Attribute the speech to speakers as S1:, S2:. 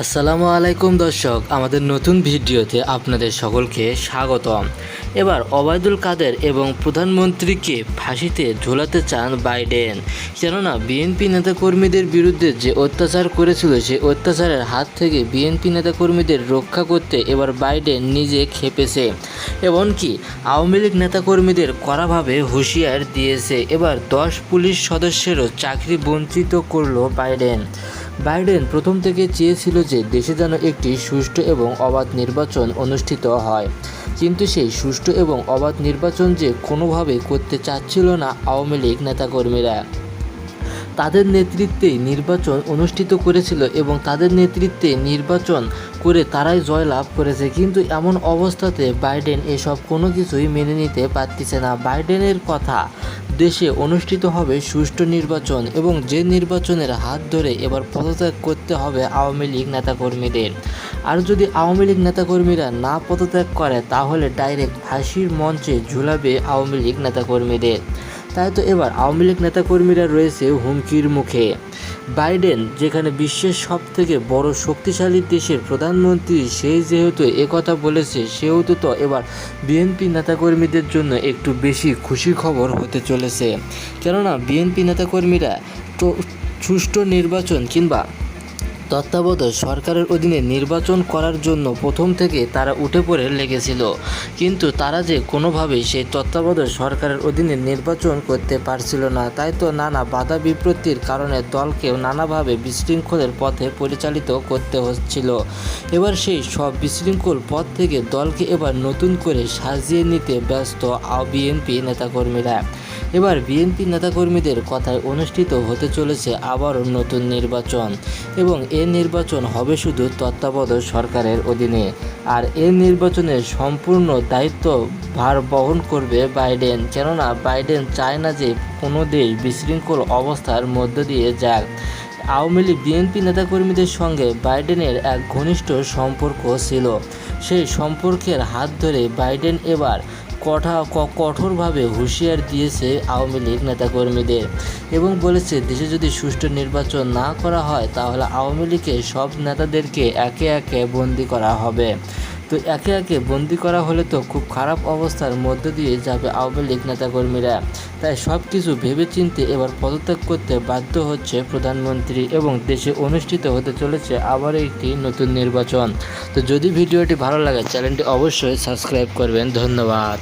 S1: আসসালামু আলাইকুম দর্শক, আমাদের নতুন ভিডিওতে আপনাদের সকলকে স্বাগতম। এবার ওবায়দুল কাদের এবং প্রধানমন্ত্রীকে ফাঁসিতে ঝোলাতে চান বাইডেন। কেননা, বিএনপি নেতাকর্মীদের বিরুদ্ধে যে অত্যাচার করেছিল, সে অত্যাচারের হাত থেকে বিএনপি নেতাকর্মীদের রক্ষা করতে এবার বাইডেন নিজে খেপেছে। এমনকি আওয়ামী লীগ নেতাকর্মীদের কড়াভাবে হুঁশিয়ার দিয়েছে। এবার দশ পুলিশ সদস্যেরও চাকরি বঞ্চিত করল বাইডেন। বাইডেন প্রথম থেকে চেয়েছিল যে দেশে যেন একটি সুষ্ঠু এবং অবাধ নির্বাচন অনুষ্ঠিত হয়। কিন্তু সেই সুষ্ঠু এবং অবাধ নির্বাচন যে কোনোভাবে করতে চাচ্ছিল না আওয়ামী লীগ নেতাকর্মীরা। তাদের নেতৃত্বে নির্বাচন অনুষ্ঠিত করেছিল এবং তাদের নেতৃত্বে নির্বাচন করে তারাই জয় লাভ করেছে। কিন্তু এমন অবস্থাতে বাইডেন এসব কোনো কিছুই মেনে নিতে পারতেছে না। বাইডেনের কথা দেশে অনুষ্ঠিত হবে সুষ্ঠু নির্বাচন এবং যে নির্বাচনের হাত ধরে এবার পদত্যাগ করতে হবে আওয়ামী লীগ নেতাকর্মীদের। আর যদি আওয়ামী লীগ নেতাকর্মীরা না পদত্যাগ করে, তাহলে ডাইরেক্ট ফাঁসির মঞ্চে ঝুলাবে আওয়ামী লীগ নেতাকর্মীদের। তাই তো এবার আওয়ামী লীগ নেতাকর্মীরা রয়েছে হুমকির মুখে। বাইডেন, যেখানে বিশ্বের সবথেকে বড় শক্তিশালী দেশের প্রধানমন্ত্রী, সে যেহেতু একথা বলেছে, সেহেতু তো এবার বিএনপি নেতাকর্মীদের জন্য একটু বেশি খুশি খবর হতে চলেছে। কেননা বিএনপি নেতাকর্মীরা সুষ্ঠু নির্বাচন কিংবা তত্ত্বাবধায়ক সরকারের অধীনে নির্বাচন করার জন্য প্রথম থেকে তারা উঠে পড়ে লেগেছিল। কিন্তু তারা যে কোনোভাবেই সেই তত্ত্বাবধায়ক সরকারের অধীনে নির্বাচন করতে পারছিল না, তাই তো নানা বাধা বিপত্তির কারণে দলকেও নানাভাবে বিশৃঙ্খলের পথে পরিচালিত করতে হচ্ছিল। এবার সেই সব বিশৃঙ্খল পথ থেকে দলকে এবার নতুন করে সাজিয়ে নিতে ব্যস্ত বিএনপি নেতাকর্মীরা। এবার বিএনপি নেতাকর্মীদের কথায় অনুষ্ঠিত হতে চলেছে আবারও নতুন নির্বাচন এবং এ নির্বাচন হবে শুধু তত্ত্বাবধায়ক সরকারের অধীনে। আর এ নির্বাচনের সম্পূর্ণ দায়িত্ব ভার বহন করবে বাইডেন। কেননা বাইডেন চায় না যে কোনো দেশ বিশৃঙ্খল অবস্থার মধ্য দিয়ে যাক। আওয়ামী লীগ বিএনপি নেতাকর্মীদের সঙ্গে বাইডেনের এক ঘনিষ্ঠ সম্পর্ক ছিল। সেই সম্পর্কের হাত ধরে বাইডেন এবার কঠা কঠোরভাবে হুঁশিয়ার দিয়েছে আওয়ামী লীগ নেতাকর্মীদের এবং বলেছে, দেশে যদি সুষ্ঠু নির্বাচন না করা হয়, তাহলে আওয়ামী লীগের সব নেতাদেরকে একে একে বন্দি করা হবে। তো একে একে বন্দি করা হলে তো খুব খারাপ অবস্থার মধ্য দিয়ে যাবে আওয়ামী লীগ নেতাকর্মীরা। তাই সব কিছু ভেবেচিন্তে এবার পদত্যাগ করতে বাধ্য হচ্ছে প্রধানমন্ত্রী এবং দেশে অনুষ্ঠিত হতে চলেছে আবার একটি নতুন নির্বাচন। তো যদি ভিডিওটি ভালো লাগে, চ্যানেলটি অবশ্যই সাবস্ক্রাইব করবেন। ধন্যবাদ।